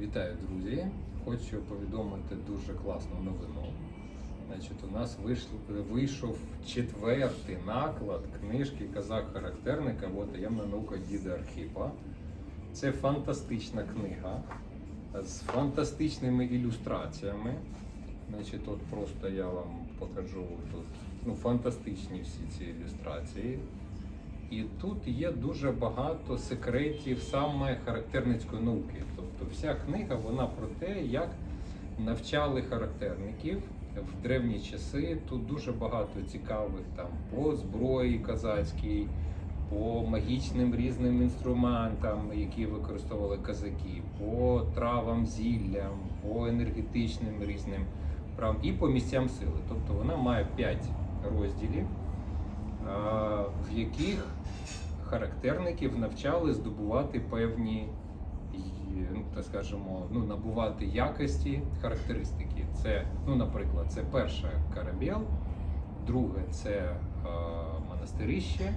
Вітаю, друзі! Хочу повідомити дуже класну новину. Значить, у нас вийшов четвертий наклад книжки Казак характерника або таємна наука діда Архіпа. Це фантастична книга з фантастичними ілюстраціями. Значить, от просто я вам покажу тут ну, фантастичні всі ці ілюстрації. І тут є дуже багато секретів саме характерницької науки. Тобто вся книга вона про те, як навчали характерників в древні часи. Тут дуже багато цікавих там по зброї казацькій, по магічним різним інструментам, які використовували казаки, по травам, зіллям, по енергетичним різним правам і по місцям сили. Тобто вона має 5 розділів в яких характерників навчали здобувати певні, ну так скажемо, ну набувати якості, характеристики. Це, ну, наприклад, це перше корабель, друге це монастирище,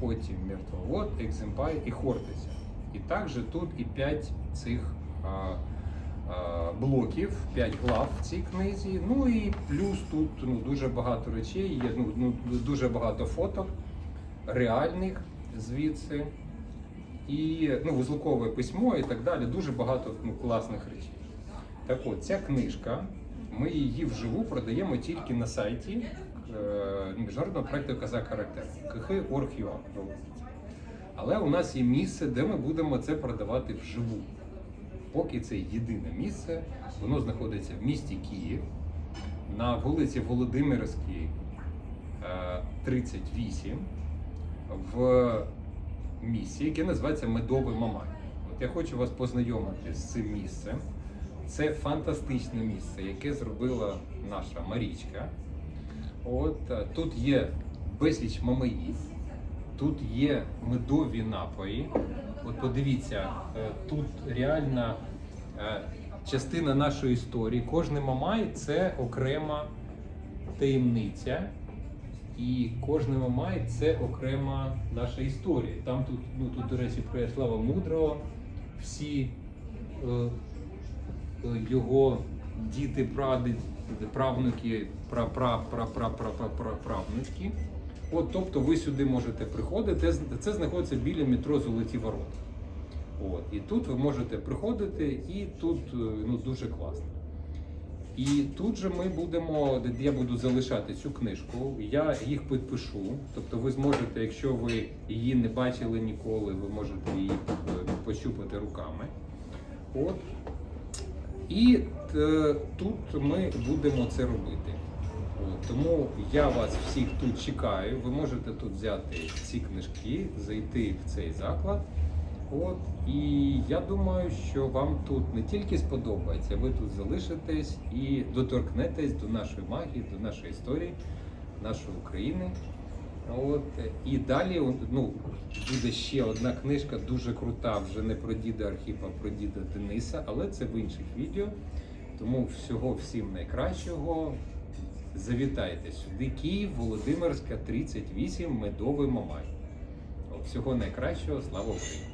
потім мертвовод, екземпай і хортиця. І також тут і п'ять цих блоків, 5 глав в цій книзі. Ну і плюс тут ну, дуже багато речей, є ну, ну, дуже багато фоток реальних звідси. І ну, вузлукове письмо і так далі. Дуже багато ну, класних речей. Так от, ця книжка, ми її вживу продаємо тільки на сайті е, міжнародного проекту Казак Характер kh.org.ua. Але у нас є місце, де ми будемо це продавати вживу. Поки це єдине місце, воно знаходиться в місті Київ на вулиці Володимирській, е, 38 в місці, яке називається Медовий Мамай. От я хочу вас познайомити з цим місцем. Це фантастичне місце, яке зробила наша Марічка. От е, тут є безліч мамаїв, тут є медові напої. От подивіться, е, тут реальна е, частина нашої історії. Кожний мамай це окрема таємниця. І кожний мамай це окрема наша історія. Там тут, ну тут, до речі, про Ярослава Мудрого, всі е, е, його діти, прадід, правнуки, пра, пра, пра, пра, пра, пра, пра, правнучки. От, тобто ви сюди можете приходити. Це, знаходиться біля метро Золоті Ворота. От, і тут ви можете приходити, і тут е, ну, дуже класно. І тут же ми будемо, я буду залишати цю книжку, я їх підпишу. Тобто ви зможете, якщо ви її не бачили ніколи, ви можете її е, пощупати руками. От. І е, тут ми будемо це робити. Тому я вас всіх тут чекаю. Ви можете тут взяти ці книжки, зайти в цей заклад. От і я думаю, що вам тут не тільки сподобається, ви тут залишитесь і доторкнетесь до нашої магії, до нашої історії, нашої України. От і далі ну, буде ще одна книжка, дуже крута, вже не про діда Архіпа, а про діда Дениса, але це в інших відео. Тому всього всім найкращого. Завітайте сюди, Київ, Володимирська, 38, Медовий Мамай. Всього найкращого, слава Україні!